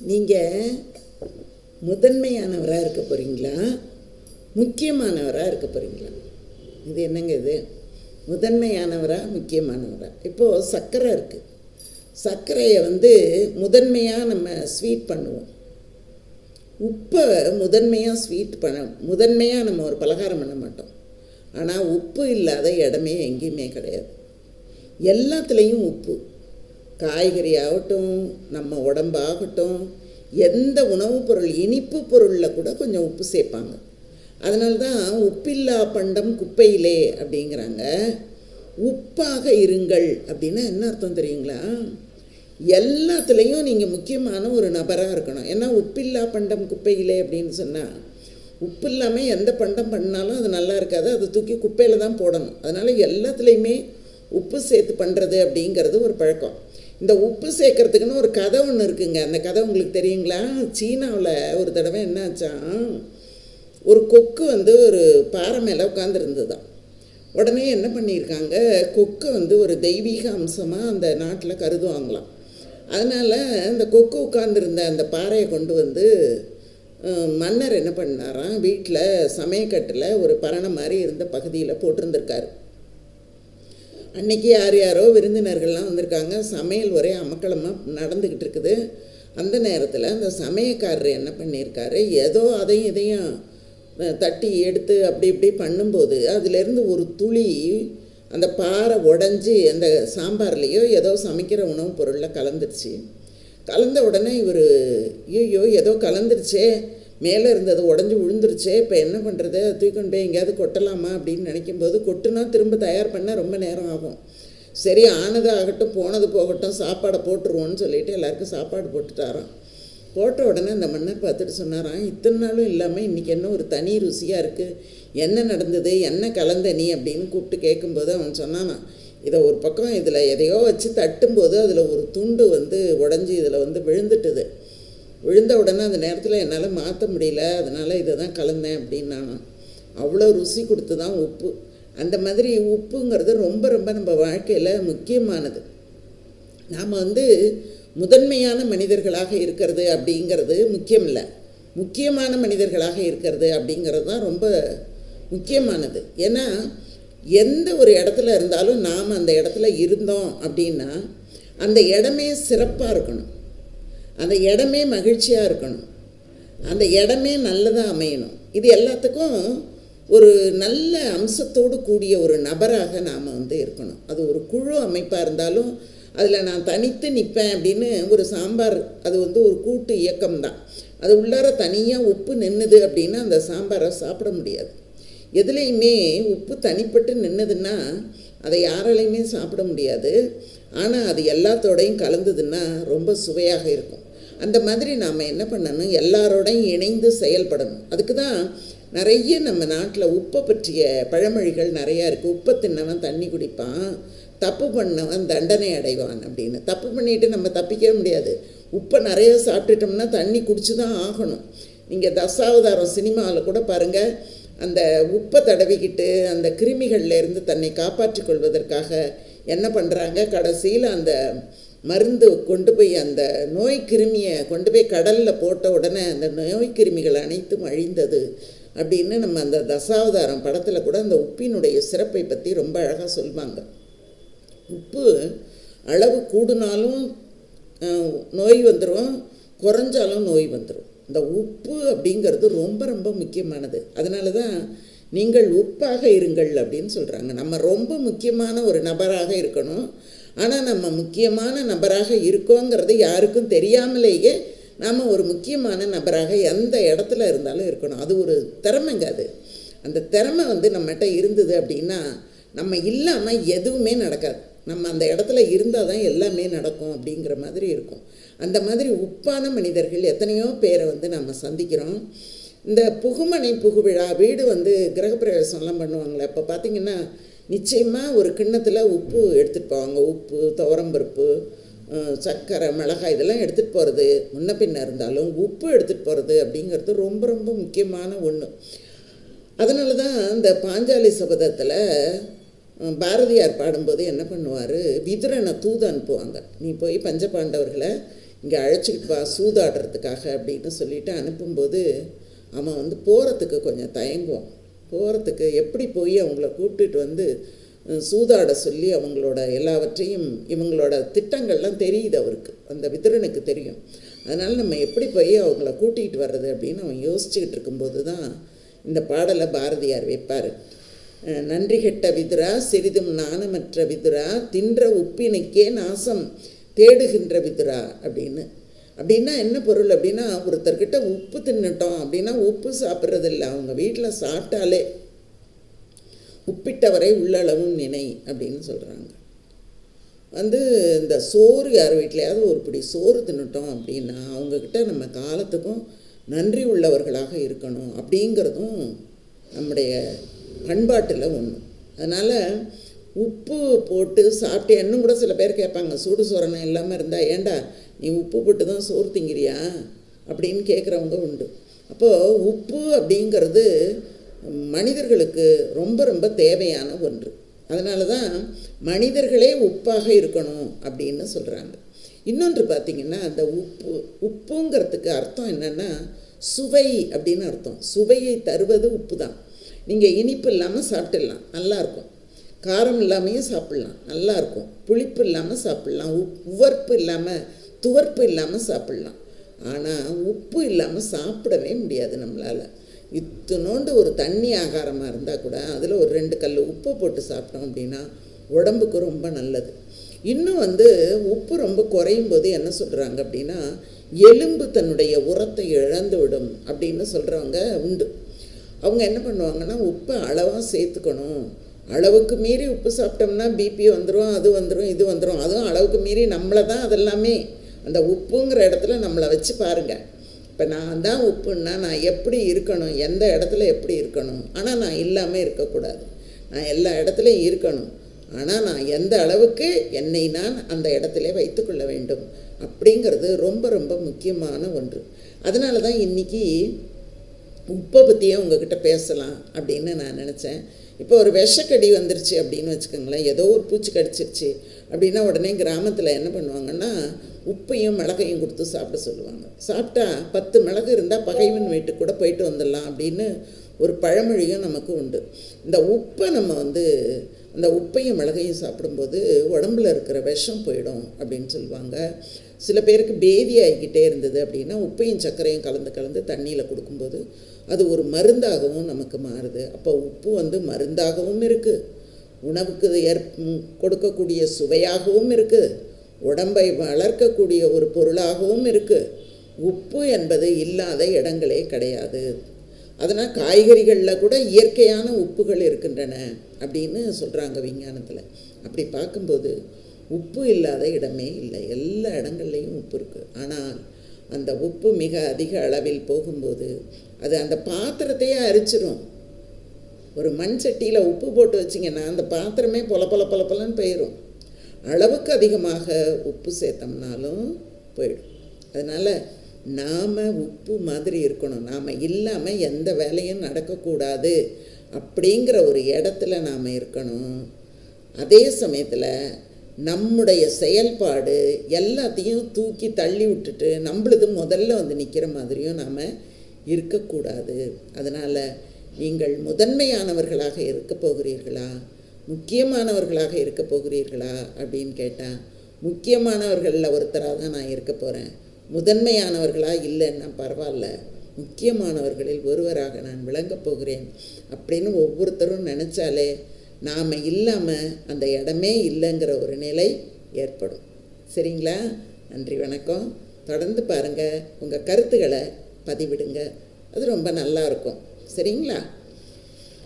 நீங்கள் முதன்மையானவராக இருக்க போகிறீங்களா முக்கியமானவராக இருக்க போகிறீங்களா இது என்னங்க இது? முதன்மையானவராக முக்கியமானவராக இப்போது சர்க்கரை இருக்குது சர்க்கரையை வந்து முதன்மையாக நம்ம ஸ்வீட் பண்ணுவோம். உப்பை முதன்மையாக ஸ்வீட் பண்ண முதன்மையாக நம்ம ஒரு பலகாரம் பண்ண மாட்டோம். ஆனால் உப்பு இல்லாத இடமே எங்கேயுமே கிடையாது. எல்லாத்துலேயும் உப்பு. காய்கறி ஆகட்டும் நம்ம உடம்பாகட்டும் எந்த உணவுப் பொருள் இனிப்பு பொருளில் கூட கொஞ்சம் உப்பு சேர்ப்பாங்க. அதனால தான் உப்பில்லா பண்டம் குப்பையிலே அப்படிங்கிறாங்க. உப்பாக இருங்கள் அப்படின்னா என்ன அர்த்தம் தெரியுங்களா? எல்லாத்துலேயும் நீங்கள் முக்கியமான ஒரு நபராக இருக்கணும். ஏன்னா உப்பில்லா பண்டம் குப்பையிலே அப்படின்னு சொன்னால் உப்பு இல்லாமல் எந்த பண்டம் பண்ணாலும் அது நல்லா இருக்காது. அதை தூக்கி குப்பையில் தான் போடணும். அதனால் எல்லாத்துலேயுமே உப்பு சேர்த்து பண்ணுறது அப்படிங்கிறது ஒரு பழக்கம். இந்த உப்பு சேர்க்கறதுக்குன்னு ஒரு கதை ஒன்று இருக்குங்க. அந்த கதை உங்களுக்கு தெரியுங்களா? சீனாவில் ஒரு தடவை என்னாச்சான் ஒரு கொக்கு வந்து ஒரு பாறை மேலே உட்காந்துருந்துதான் உடனே என்ன பண்ணியிருக்காங்க கொக்கை வந்து ஒரு தெய்வீக அம்சமாக அந்த நாட்டில் கருதுவாங்களாம். அதனால் அந்த கொக்கு உட்காந்துருந்த அந்த பாறையை கொண்டு வந்து மன்னர் என்ன பண்ணாராம் வீட்டில் சமயக்கட்டில் ஒரு பரணம் மாதிரி இருந்த பகுதியில் போட்டிருந்திருக்காரு. அன்னைக்கு யார் யாரோ விருந்தினர்கள்லாம் வந்திருக்காங்க. சமையல் ஒரே அமக்களமாக நடந்துக்கிட்டு இருக்குது. அந்த நேரத்தில் அந்த சமயக்காரர் என்ன பண்ணியிருக்காரு? ஏதோ அதையும் இதையும் தட்டி எடுத்து அப்படி இப்படி பண்ணும்போது அதிலேருந்து ஒரு துளி அந்த பாறை உடஞ்சி அந்த சாம்பார்லேயோ ஏதோ சமைக்கிற உணவுப் பொருளில் கலந்துருச்சு. கலந்த உடனே இவர் ஐயோ ஏதோ கலந்துருச்சே. மேலே இருந்தது உடஞ்சி விழுந்துருச்சே இப்போ என்ன பண்ணுறது அதை போய் எங்கேயாவது கொட்டலாமா அப்படின்னு நினைக்கும்போது கொட்டுனா திரும்ப தயார் பண்ண ரொம்ப நேரம் ஆகும். சரி ஆனது ஆகட்டும் போனது போகட்டும் சாப்பாடை போட்டுருவோன்னு சொல்லிட்டு எல்லாருக்கும் சாப்பாடு போட்டுட்டாராம். போட்ட உடனே அந்த மன்னர் பார்த்துட்டு சொன்னாராம் இத்தனை நாளும் இல்லாமல் இன்றைக்கி என்ன ஒரு தனி ருசியாக இருக்குது என்ன நடந்தது? என்ன கலந்த நீ? அப்படின்னு கூப்பிட்டு கேட்கும்போது அவன் சொன்னானாம் இதை ஒரு பக்கம் இதில் எதையோ வச்சு தட்டும்போது அதில் ஒரு துண்டு வந்து உடஞ்சி இதில் வந்து விழுந்துட்டுது. விழுந்த உடனே அந்த நேரத்தில் என்னால் மாற்ற முடியல அதனால் இதை தான் கலந்தேன் அப்படின்னு அவ்வளோ ருசி கொடுத்து தான் உப்பு. அந்த மாதிரி உப்புங்கிறது ரொம்ப ரொம்ப நம்ம வாழ்க்கையில் முக்கியமானது. நாம் வந்து முதன்மையான மனிதர்களாக இருக்கிறது அப்படிங்கிறது முக்கியம் இல்லை முக்கியமான மனிதர்களாக இருக்கிறது அப்படிங்கிறது தான் ரொம்ப முக்கியமானது. ஏன்னா எந்த ஒரு இடத்துல இருந்தாலும் நாம் அந்த இடத்துல இருந்தோம் அப்படின்னா அந்த இடமே சிறப்பாக இருக்கணும். அந்த இடமே மகிழ்ச்சியாக இருக்கணும். அந்த இடமே நல்லதாக அமையணும். இது எல்லாத்துக்கும் ஒரு நல்ல அம்சத்தோடு கூடிய ஒரு நபராக நாம் வந்து இருக்கணும். அது ஒரு குழு அமைப்பாக இருந்தாலும் அதில் நான் தனித்து நிற்பேன் அப்படின்னு ஒரு சாம்பார் அது வந்து ஒரு கூட்டு இயக்கம் தான். அது உள்ளார தனியாக உப்பு நின்றுது அப்படின்னா அந்த சாம்பாரை சாப்பிட முடியாது. எதுலேயுமே உப்பு தனிப்பட்டு நின்றுதுன்னா அதை யாராலையுமே சாப்பிட முடியாது. ஆனால் அது எல்லாத்தோடையும் கலந்ததுன்னா ரொம்ப சுவையாக இருக்கும். அந்த மாதிரி நாம் என்ன பண்ணணும்? எல்லாரோடையும் இணைந்து செயல்படணும். அதுக்கு தான் நிறைய நம்ம நாட்டில் உப்பை பற்றிய பழமொழிகள் நிறையா இருக்குது உப்பை தின்னவன் தண்ணி குடிப்பான் தப்பு பண்ணவன் தண்டனை அடைவான் அப்படின்னு. தப்பு பண்ணிட்டு நம்ம தப்பிக்கவே முடியாது. உப்பை நிறைய சாப்பிட்டுட்டோம்னா தண்ணி குடிச்சு தான் ஆகணும். நீங்கள் தசாவதாரம் சினிமாவில் கூட பாருங்கள் அந்த உப்பை தடவிக்கிட்டு அந்த கிருமிகள்லேருந்து தன்னை காப்பாற்றிக் கொள்வதற்காக என்ன பண்ணுறாங்க கடைசியில் அந்த மருந்து கொண்டு போய் அந்த நோய் கிருமியை கொண்டு போய் கடலில் போட்ட உடனே அந்த நோய் கிருமிகள் அனைத்தும் அழிந்தது அப்படின்னு நம்ம அந்த தசாவதாரம் படத்தில் கூட அந்த உப்பினுடைய சிறப்பை பற்றி ரொம்ப அழகாக சொல்லுவாங்க உப்பு அளவு கூடுனாலும் நோய் வந்துடும் குறைஞ்சாலும் நோய் வந்துடும் இந்த உப்பு அப்படிங்கிறது ரொம்ப ரொம்ப முக்கியமானது. அதனால தான் நீங்கள் உப்பாக இருங்கள் அப்படின்னு சொல்கிறாங்க நம்ம ரொம்ப முக்கியமான ஒரு நபராக இருக்கணும். ஆனால் நம்ம முக்கியமான நபராக இருக்கோங்கிறது யாருக்கும் தெரியாமலேயே நாம் ஒரு முக்கியமான நபராக எந்த இடத்துல இருந்தாலும் இருக்கணும். அது ஒரு திறமைங்க அது. அந்த திறமை வந்து நம்மகிட்ட இருந்தது அப்படின்னா நம்ம இல்லாமல் எதுவுமே நடக்காது. நம்ம அந்த இடத்துல இருந்தால் தான் எல்லாமே நடக்கும் அப்படிங்கிற மாதிரி இருக்கும். அந்த மாதிரி உப்பான மனிதர்கள் எத்தனையோ பேரை வந்து நம்ம சந்திக்கிறோம். இந்த புகுமனை புகுவிழா வீடு வந்து கிரகப்பிரவேசம்லாம் பண்ணுவாங்களே அப்போ பார்த்திங்கன்னா நிச்சயமாக ஒரு கிண்ணத்தில் உப்பு எடுத்துகிட்டு போவாங்க. உப்பு துவரம்பருப்பு சர்க்கரை மிளகாய் இதெல்லாம் எடுத்துகிட்டு போகிறது முன்ன பின்ன இருந்தாலும் உப்பு எடுத்துகிட்டு போகிறது அப்படிங்கிறது ரொம்ப ரொம்ப முக்கியமான ஒன்று அதனால தான் இந்த பாஞ்சாலி சபதத்தில் பாரதியார் பாடும்போது என்ன பண்ணுவார்? விதுரனை தூது அனுப்புவாங்க. நீ போய் பஞ்சபாண்டவர்களை இங்கே அழைச்சிக்கிட்டு வா சூதாடுறதுக்காக அப்படின்னு சொல்லிட்டு அனுப்பும்போது அவன் வந்து போகிறதுக்கு கொஞ்சம் தயங்குவான். போகிறதுக்கு எப்படி போய் அவங்கள கூப்பிட்டுட்டு வந்து சூதாட சொல்லி அவங்களோட எல்லாவற்றையும் இவங்களோட திட்டங்கள்லாம் தெரியுது அவருக்கு. அந்த விதிரனுக்கு தெரியும். அதனால் நம்ம எப்படி போய் அவங்கள கூட்டிகிட்டு வர்றது அப்படின்னு அவன் யோசிச்சுக்கிட்டு இருக்கும்போது தான் இந்த பாடலை பாரதியார் வைப்பார். நன்றி கெட்ட விதுரா சிறிதும் நாணமற்ற விதுரா தின்ற உப்பினுக்கே நாசம் தேடுகின்ற விதுரா அப்படின்னு அப்படின்னா என்ன பொருள் அப்படின்னா ஒருத்தர்கிட்ட உப்பு தின்னுட்டோம் அப்படின்னா உப்பு சாப்பிட்றது இல்லை அவங்க வீட்டில் சாப்பிட்டாலே உப்பிட்டவரை உள்ளளவும் நினை அப்படின்னு சொல்கிறாங்க வந்து இந்த சோறு யார் வீட்லையாவது ஒரு பிடி சோறு தின்னுட்டோம் அப்படின்னா அவங்கக்கிட்ட நம்ம காலத்துக்கும் நன்றி உள்ளவர்களாக இருக்கணும் அப்படிங்கிறதும் நம்முடைய பண்பாட்டில் ஒன்று அதனால் உப்பு போட்டு சாப்பிட்டு இன்னும் கூட சில பேர் கேட்பாங்க சூடு சோரணம் இல்லாமல் இருந்தால் ஏண்டா நீ உப்பு போட்டு தான் சோறு திங்கிறியா? அப்படின்னு கேட்குறவங்க உண்டு. அப்போது உப்பு அப்படிங்கிறது மனிதர்களுக்கு ரொம்ப ரொம்ப தேவையான ஒன்று. அதனால தான் மனிதர்களே உப்பாக இருக்கணும் அப்படின்னு சொல்கிறாங்க இன்னொன்று பார்த்திங்கன்னா அந்த உப்பு உப்புங்கிறதுக்கு அர்த்தம் என்னென்னா சுவை அப்படின்னு அர்த்தம். சுவையை தருவது உப்பு தான் நீங்கள் இனிப்பு இல்லாமல் சாப்பிட்டுடலாம். நல்லாயிருக்கும் காரம் இல்லாமையும் சாப்பிட்லாம். நல்லாயிருக்கும் புளிப்பு இல்லாமல் சாப்பிட்லாம். உப் உவர்ப்பு இல்லாமல் துவர்ப்பு இல்லாமல் சாப்பிட்லாம். ஆனால் உப்பு இல்லாமல் சாப்பிடவே முடியாது நம்மளால். இத்தினோண்டு ஒரு தண்ணி ஆகாரமாக இருந்தால் கூட அதில் ஒரு ரெண்டு கல் உப்பு போட்டு சாப்பிட்டோம் அப்படின்னா உடம்புக்கு ரொம்ப நல்லது. இன்னும் வந்து உப்பு ரொம்ப குறையும் போது என்ன சொல்கிறாங்க அப்படின்னா எலும்பு தன்னுடைய உரத்தை இழந்து விடும் அப்படின்னு சொல்கிறவங்க உண்டு. அவங்க என்ன பண்ணுவாங்கன்னா உப்பை அளவாக சேர்த்துக்கணும். அளவுக்கு மீறி உப்பு சாப்பிட்டோம்னா பிபி வந்துடும் அது வந்துடும் இது வந்துடும் அதுவும் அளவுக்கு மீறி நம்மளை தான் அதெல்லாமே அந்த உப்புங்கிற இடத்துல நம்மளை வச்சு பாருங்கள் இப்போ நான் தான் உப்புன்னா நான் எப்படி இருக்கணும்? எந்த இடத்துல எப்படி இருக்கணும்? ஆனால் நான் இல்லாமல் இருக்கக்கூடாது. நான் எல்லா இடத்துலையும் இருக்கணும். ஆனால் நான் எந்த அளவுக்கு என்னை நான் அந்த இடத்துல வைத்துக்கொள்ள வேண்டும்? அப்படிங்கிறது ரொம்ப ரொம்ப முக்கியமான ஒன்று. அதனால தான் இன்றைக்கி உப்பை பற்றியே உங்ககிட்ட பேசலாம் அப்படின்னு நான் நினச்சேன். இப்போ ஒரு விஷக்கடி வந்துருச்சு அப்படின்னு வச்சுக்கோங்களேன். ஏதோ ஒரு பூச்சி கடிச்சிருச்சு அப்படின்னா உடனே கிராமத்தில் என்ன பண்ணுவாங்கன்னா உப்பையும் மிளகையும் கொடுத்து சாப்பிட சொல்லுவாங்க. சாப்பிட்டா பத்து மிளகு இருந்தால் பகைவன் வீட்டுக்கு கூட போயிட்டு வந்துடலாம் அப்படின்னு ஒரு பழமொழியும் நமக்கு உண்டு. இந்த உப்பை நம்ம வந்து அந்த உப்பையும் மிளகையும் சாப்பிடும்போது உடம்புல இருக்கிற விஷம் போயிடும் அப்படின்னு சொல்லுவாங்க. சில பேருக்கு பேதி ஆகிக்கிட்டே இருந்தது அப்படின்னா உப்பையும் சர்க்கரையும் கலந்து கலந்து தண்ணியில் கொடுக்கும்போது அது ஒரு மருந்தாகவும் நமக்கு மாறுது. அப்போ உப்பு வந்து மருந்தாகவும் இருக்குது உணவுக்கு ஏற் கொடுக்கக்கூடிய சுவையாகவும் இருக்குது உடம்பை வளர்க்கக்கூடிய ஒரு பொருளாகவும் இருக்குது உப்பு என்பது இல்லாத இடங்களே கிடையாது. அதனால் காய்கறிகளில் கூட இயற்கையான உப்புகள் இருக்கின்றன அப்படின்னு சொல்கிறாங்க விஞ்ஞானத்தில். அப்படி பார்க்கும்போது உப்பு இல்லாத இடமே இல்லை. எல்லா இடங்கள்லையும் உப்பு இருக்குது ஆனால் அந்த உப்பு மிக அதிக அளவில் போகும்போது அது அந்த பாத்திரத்தையே அரிச்சிடும் ஒரு மண் சட்டியில் உப்பு போட்டு வச்சிங்கன்னா அந்த பாத்திரமே பொல பொல பொல பொலன்னு போயிடும் அளவுக்கு அதிகமாக உப்பு சேர்த்தோம்னாலும் போயிடும். அதனால் நாம் உப்பு மாதிரி இருக்கணும். நாம் இல்லாமல் எந்த வேலையும் நடக்கக்கூடாது அப்படிங்கிற ஒரு இடத்துல நாம் இருக்கணும். அதே சமயத்தில் நம்முடைய செயல்பாடு எல்லாத்தையும் தூக்கி தள்ளி விட்டுட்டு நம்மளது முதல்ல வந்து நிற்கிற மாதிரியும் நாம் இருக்கக்கூடாது. அதனால் நீங்கள் முதன்மையானவர்களாக இருக்க போகிறீர்களா? முக்கியமானவர்களாக இருக்க போகிறீர்களா? அப்படின்னு கேட்டால் முக்கியமானவர்களில் ஒருத்தராக தான் நான் இருக்க போகிறேன் முதன்மையானவர்களாக இல்லைன்னா பரவாயில்ல. முக்கியமானவர்களில் ஒருவராக நான் விளங்கப் போகிறேன் அப்படின்னு ஒவ்வொருத்தரும் நினச்சாலே நாம் இல்லாமல் அந்த இடமே இல்லைங்கிற ஒரு நிலை ஏற்படும். சரிங்களா? நன்றி வணக்கம். தொடர்ந்து பாருங்கள் உங்கள் கருத்துக்களை பதிவிடுங்க. அது ரொம்ப நல்லா இருக்கும். சரிங்களா?